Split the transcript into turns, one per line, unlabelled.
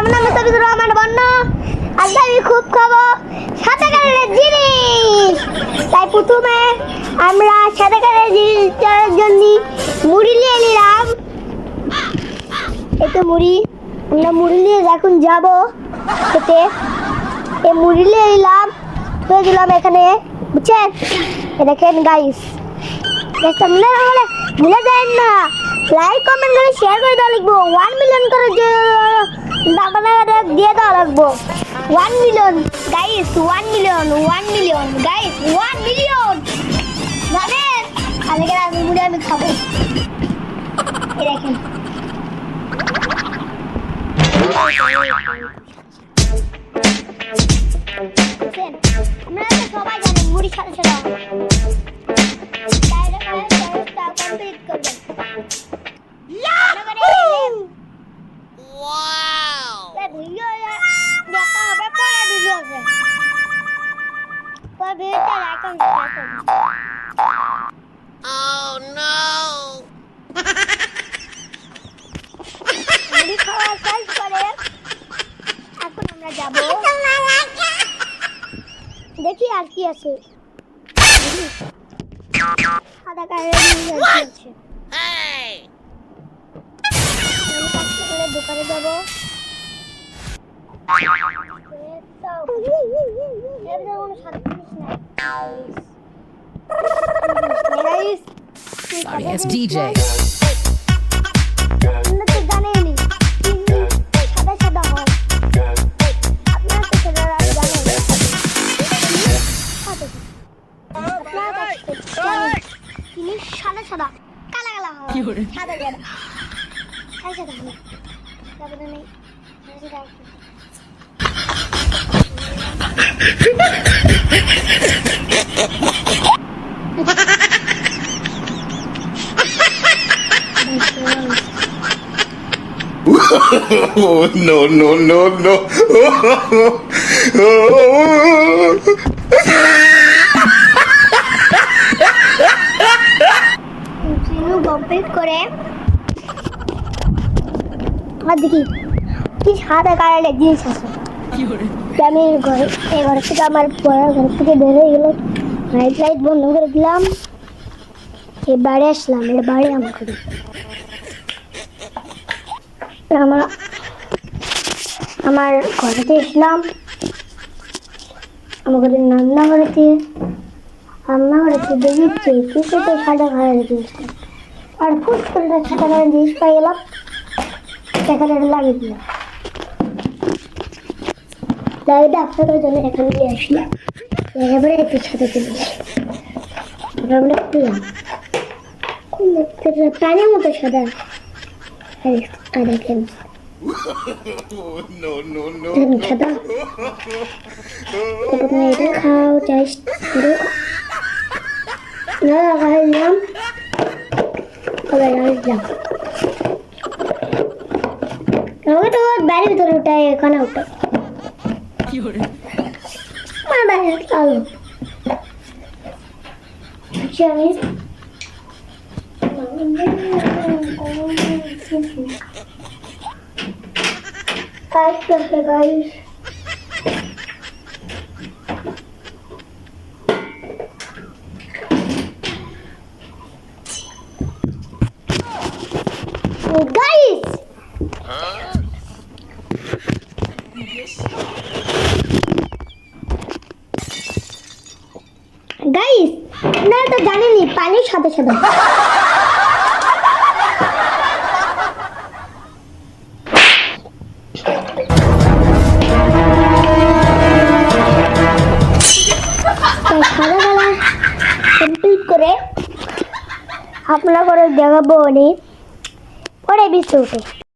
আমার নাম রহমান বন্ন আজ আমি খুব খাব সাদা জিনিস। তাই প্রথমে আমরা সাদা কালারের জিনিস করার জন্য মুড়ি নিয়ে নিলাম। এই তো মুড়ি, আমরা মুড়ি নিয়ে এখন যাব খেতে। এই মুড়ি নিয়ে নিলাম। হয়ে দিলাম এখানে, বুঝছেন? দেখেন গাইস সামনে হলে ভুলে যায় না। লাইক কমেন্ট করে শেয়ার করে দেওয়া লিখব। ওয়ান মিলিয়ন করে আপনারা দিয়ে দেওয়া লাগবো। One million guys one million one million guys one million জানেন আজকে আমি খাব। Like and share
Oh no!
মুড়ি খাওয়া শেষ করে এখন আমরা যাব দেখি আর কি আছে সাদা কালারের জিনিস আর কি আছে দোকানে যাব
Sorry, it's DJ.
সাদা সাদা হয় কালা কালা হয় সাদা সাদা সাদা সাদা হয় তারপরে নেই সাদা সাদা আছে।
Oh, no, no, no, no.
Complete করে আর দেখি কি সাদা কালারের জিনিস আছে আমি ঘরে এই ঘর থেকে আমার পড়ার ঘর থেকে বের হয়ে গেল। লাইট লাইট বন্ধ করে দিলাম। এবারে আসলাম, এবারে আমার ঘরে আমার আমার ঘরেতে আসলাম আমার ঘরের রান্না ঘরেতে রান্না ঘরেতে দেখি কিছু তো সাদা কালারের জিনিসটা আর ফুট করে সাদা কালারের জিনিস পাই গেলাম। সেখানে লাগিয়ে দিলাম। লাইটটা আপনাদের জন্য এখানে নিয়ে আসলাম একেবারে একটু ছাদে তুলে আমরা খুললে পানির মতো সাদা। আর দেখেন। সাদা। এটা খাও চাই না আবার আমাকে তো বাড়ির ভিতরে উঠায় এখানে উঠে Mama, Five pepper guys. Guys! Huh? আপনারা তো জানেনই পানির সাথে সাথে। আপনারা করে দেখাবো উনি পরে বিস্কুটে